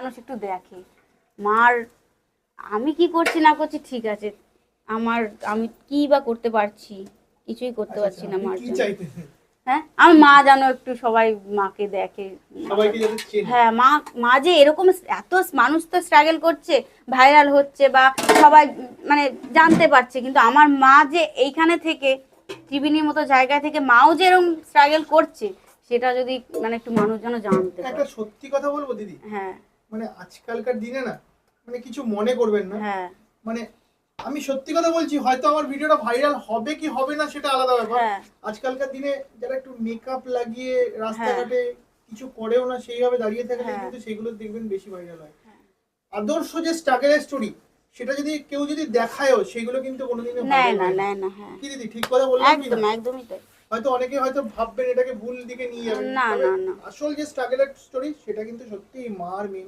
মানুষ একটু দেখে। মার আমি কি করছি না করছি ঠিক আছে। আমার আমি কি বা করতে পারছি? কিছুই করতে পারছি না মার আচ্ছা, জন্য। হ্যাঁ? আমার মা যেন একটু সবাই মাকে দেখে। হ্যাঁ মা মা যে এরকম এত মানুষ তো স্ট্রাগল করছে ভাইরাল হচ্ছে বা সবাই মানে জানতে পারছে। কিন্তু আমার মা যে এইখানে থেকে ত্রিবেণীর মতো জায়গা থেকে মাও যে এরকম স্ট্রাগল করছে সেটা যদি মানে একটু মানুষ যেন জানতে একটা সত্যি কথা বলব দিদি? হ্যাঁ। মানে আজকালকার দিনে না মানে কিছু মনে করবেন না হ্যাঁ মানে আমি সত্যি কথা বলছি হয়তো আমার ভিডিওটা ভাইরাল হবে কি হবে না সেটা আলাদা ব্যাপার হ্যাঁ আজকালকার দিনে যারা একটু মেকআপ লাগিয়ে রাস্তাঘাটে কিছু করেও না সেইভাবে দাঁড়িয়ে থাকে হ্যাঁ। কিন্তু সেগুলো দেখবেন বেশি ভাইরাল হয় হ্যাঁ। আদর্শ যে স্ট্রাগলের স্টোরি সেটা যদি কেউ যদি দেখায়ও সেগুলো কিন্তু কোনোদিনও নেয় না হয় না। না হ্যাঁ কি দিদি ঠিক কথা বললাম একদম? একদমই তাই হয়তো অনেকে হয়তো ভাববেন এটাকে ভুল দিকে নিয়ে যাবেন না, না, না। আসল যে স্ট্রাগলের স্টোরি সেটা কিন্তু সত্যি মার